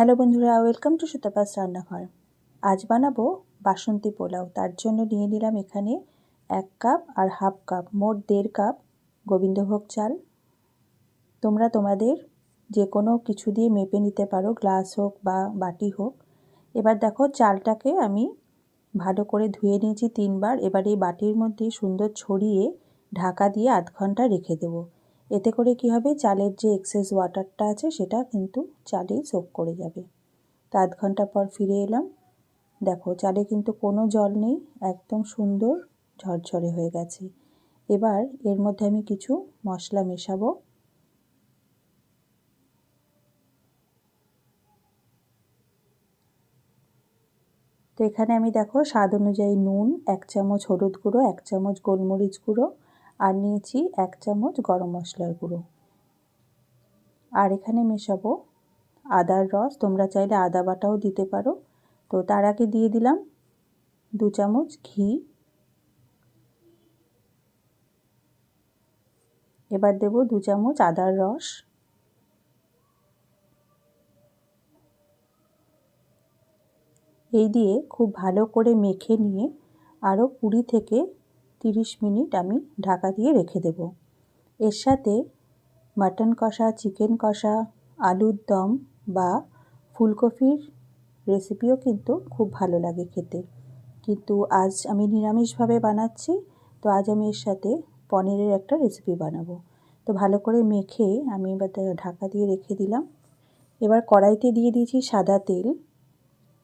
Hello বন্ধুরা, welcome to সুতাপাস রান্নাঘর। আজ বানাবো বাসন্তী পোলাও। তার জন্য নিয়ে নিলাম এখানে এক কাপ আর হাফ কাপ, মোট দেড় কাপ গোবিন্দভোগ চাল। তোমরা তোমাদের যে কোনো কিছু দিয়ে মেপে নিতে পারো, গ্লাস হোক বা বাটি হোক। এবার দেখো চালটাকে আমি ভালো করে ধুয়ে নিয়েছি তিনবার। এবার এই বাটির মধ্যে সুন্দর ছড়িয়ে ঢাকা দিয়ে আধ ঘণ্টা রেখে দেবো। এতে করে কি হবে? চালের যে এক্সেস ওয়াটারটা আছে, সেটা কিন্তু চালেই সোক করে যাবে। তো আধ ঘণ্টা পর ফিরে এলাম। দেখো, চালে কিন্তু কোনো জল নেই, একদম সুন্দর ঝরঝরে হয়ে গেছে। এবার এর মধ্যে আমি কিছু মশলা মেশাবো। তো এখানে আমি দেখো, স্বাদ অনুযায়ী নুন, এক চামচ হলুদ গুঁড়ো, এক চামচ গোলমরিচ গুঁড়ো আর নিয়েছি এক চামচ গরম মশলার গুঁড়ো। আর এখানে মেশাবো আদার রস। তোমরা চাইলে আদা বাটাও দিতে পারো। তো তার আগে দিয়ে দিলাম দু চামচ ঘি। এবার দেব দু চামচ আদার রস। এই দিয়ে খুব ভালো করে মেখে নিয়ে আরও কুড়ি থেকে তিরিশ মিনিট আমি ঢাকা দিয়ে রেখে দেব। এর সাথে মাটন কষা, চিকেন কষা, আলুর দম বা ফুলকপির রেসিপিও কিন্তু খুব ভালো লাগে খেতে। কিন্তু আজ আমি নিরামিষভাবে বানাচ্ছি, তো আজ আমি এর সাথে পনিরের একটা রেসিপি বানাবো। তো ভালো করে মেখে আমি এবার ঢাকা দিয়ে রেখে দিলাম। এবার কড়াইতে দিয়ে দিয়েছি সাদা তেল।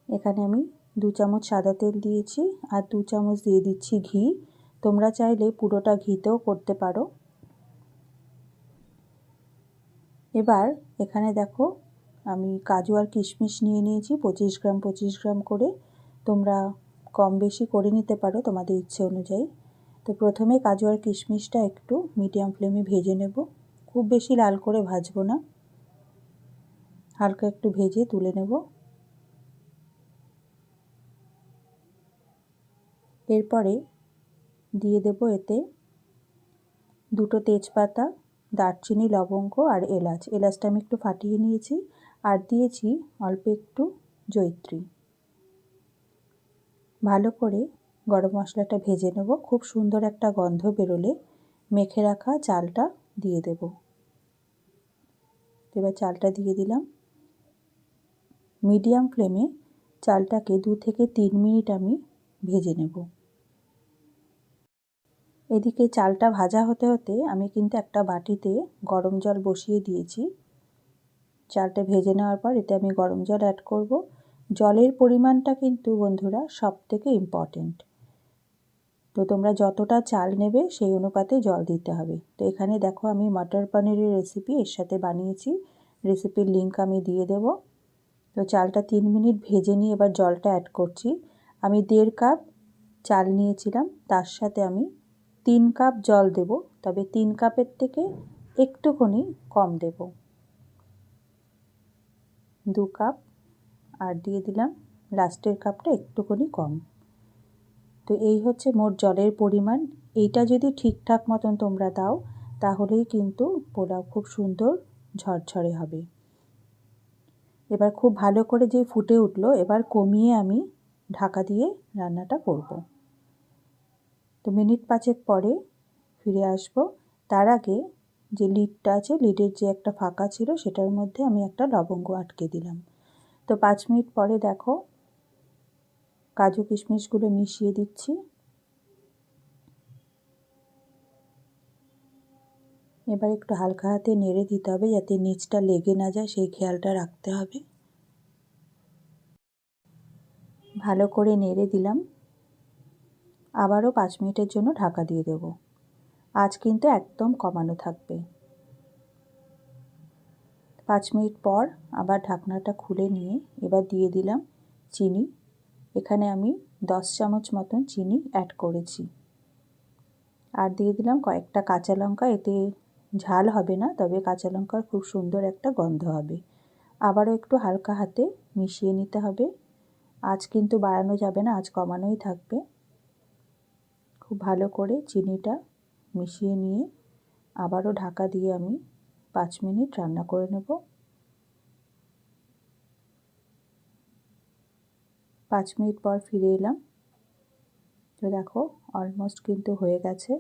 এখানে আমি দু চামচ সাদা তেল দিয়েছি আর দু চামচ দিয়ে দিচ্ছি ঘি। তোমরা চাইলে পুরোটা ঘিতেও করতে পারো। এবার এখানে দেখো, আমি কাজু আর কিশমিশ নিয়ে নিয়েছি, পঁচিশ গ্রাম পঁচিশ গ্রাম করে। তোমরা কম বেশি করে নিতে পারো তোমাদের ইচ্ছে অনুযায়ী। তো প্রথমে কাজু আর কিশমিশটা একটু মিডিয়াম ফ্লেমে ভেজে নেব। খুব বেশি লাল করে ভাজবো না। হালকা একটু ভেজে তুলে নেব। এরপরে দিয়ে দেব এতে দুটো তেজপাতা, দারচিনি, লবঙ্গ আর এলাচ। এলাচটা আমি একটু ফাটিয়ে নিয়েছি আর দিয়েছি অল্প একটু জৈত্রী ভালো করে গরম মশলাটা ভেজে নেব। খুব সুন্দর একটা গন্ধ বেরোলে মেখে রাখা চালটা দিয়ে দেব। এবার চালটা দিয়ে দিলাম। মিডিয়াম ফ্লেমে চালটাকে দু থেকে তিন মিনিট আমি ভেজে নেব। এদিকে চালটা ভাজা হতে হতে আমি কিন্তু একটা বাটিতে গরম জল বসিয়ে দিয়েছি। চালটা ভেজে নেওয়ার পর এতে আমি গরম জল অ্যাড করব। জলের পরিমাণটা কিন্তু বন্ধুরা সব থেকে ইম্পর্টেন্ট তো তোমরা যতটা চাল নেবে সেই অনুপাতে জল দিতে হবে। তো এখানে দেখো আমি মটর পনিরের রেসিপি এর সাথে বানিয়েছি। রেসিপির লিঙ্ক আমি দিয়ে দেব। তো চালটা তিন মিনিট ভেজে নিয়ে এবার জলটা অ্যাড করছি। আমি দেড় কাপ চাল নিয়েছিলাম। তার সাথে আমি তিন কাপ জল দেব, তবে তিন কাপের থেকে একটুখানি কম দেব। দু কাপ, আর দিয়ে দিলাম লাস্টের কাপটা একটুখানি কম। তো এই হচ্ছে মোট জলের পরিমাণ। এইটা যদি ঠিকঠাক মতন তোমরা দাও, তাহলেই কিন্তু পোলাও খুব সুন্দর ঝরঝরে হবে। এবার খুব ভালো করে যে ফুটে উঠল, এবার কমিয়ে আমি ঢাকা দিয়ে রান্নাটা করব। তো মিনিট পাঁচেক পরে ফিরে আসব। তার আগে যে লিডটা আছে, লিডের যে একটা ফাঁকা ছিল, সেটার মধ্যে আমি একটা লবঙ্গ আটকে দিলাম। তো পাঁচ মিনিট পরে দেখো, কাজু কিশমিশগুলো মিশিয়ে দিচ্ছি। এবার একটু হালকা হাতে নেড়ে দিতে হবে যাতে নিচটা লেগে না যায়, সেই খেয়ালটা রাখতে হবে। ভালো করে নেড়ে দিলাম। আবারও পাঁচ মিনিটের জন্য ঢাকা দিয়ে দেব। আজ কিন্তু একদম কমানো থাকবে। পাঁচ মিনিট পর আবার ঢাকনাটা খুলে নিয়ে এবার দিয়ে দিলাম চিনি। এখানে আমি দশ চামচ মতন চিনি অ্যাড করেছি। আর দিয়ে দিলাম কয়েকটা কাঁচা লঙ্কা। এতে ঝাল হবে না, তবে কাঁচা লঙ্কার খুব সুন্দর একটা গন্ধ হবে। আবারও একটু হালকা হাতে মিশিয়ে নিতে হবে। আজ কিন্তু বাড়ানো যাবে না, আজ কমানোই থাকবে। খুব ভালো করে চিনিটা মিশিয়ে নিয়ে আবারও ঢাকা দিয়ে আমি পাঁচ মিনিট রান্না করে নেব। পাঁচ মিনিট পর ফিরে এলাম। তো দেখো অলমোস্ট কিন্তু হয়ে গেছে।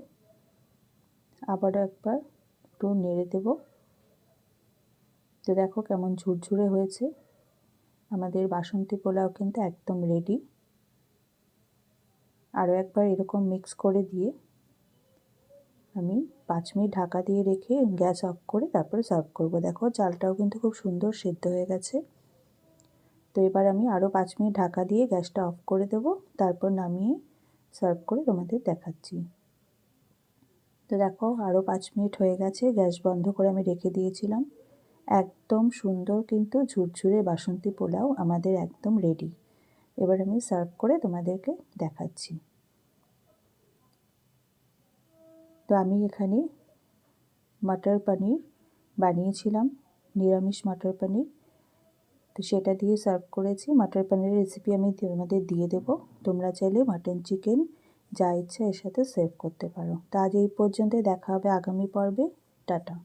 আবারও একবার একটু নেড়ে দেব। তো দেখো কেমন ঝুরঝুরে হয়েছে। আমাদের বাসন্তী পোলাও কিন্তু একদম রেডি আরও একবার এরকম মিক্স করে দিয়ে আমি পাঁচ মিনিট ঢাকা দিয়ে রেখে গ্যাস অফ করে তারপরে সার্ভ করব। দেখো চালটাও কিন্তু খুব সুন্দর সেদ্ধ হয়ে গেছে। তো এবার আমি আরও পাঁচ মিনিট ঢাকা দিয়ে গ্যাসটা অফ করে দেব, তারপর নামিয়ে সার্ভ করে তোমাদের দেখাচ্ছি। তো দেখো আরও পাঁচ মিনিট হয়ে গেছে, গ্যাস বন্ধ করে আমি রেখে দিয়েছিলাম। একদম সুন্দর কিন্তু ঝুরঝুরে বাসন্তী পোলাও আমাদের একদম রেডি এবার আমি সার্ভ করে তোমাদেরকে দেখাচ্ছি। তো আমি এখানে মাটার পনির বানিয়েছিলাম, নিরামিষ মাটার পনির। তো সেটা দিয়ে সার্ভ করেছি। মাটার পনিরের রেসিপি আমি তোমাদের দিয়ে দেবো। তোমরা চাইলে মাটন চিকেন যা ইচ্ছা এর সাথে সেভ করতে পারো। তা আজ এই পর্যন্ত দেখা হবে আগামী পর্বে। টাটা।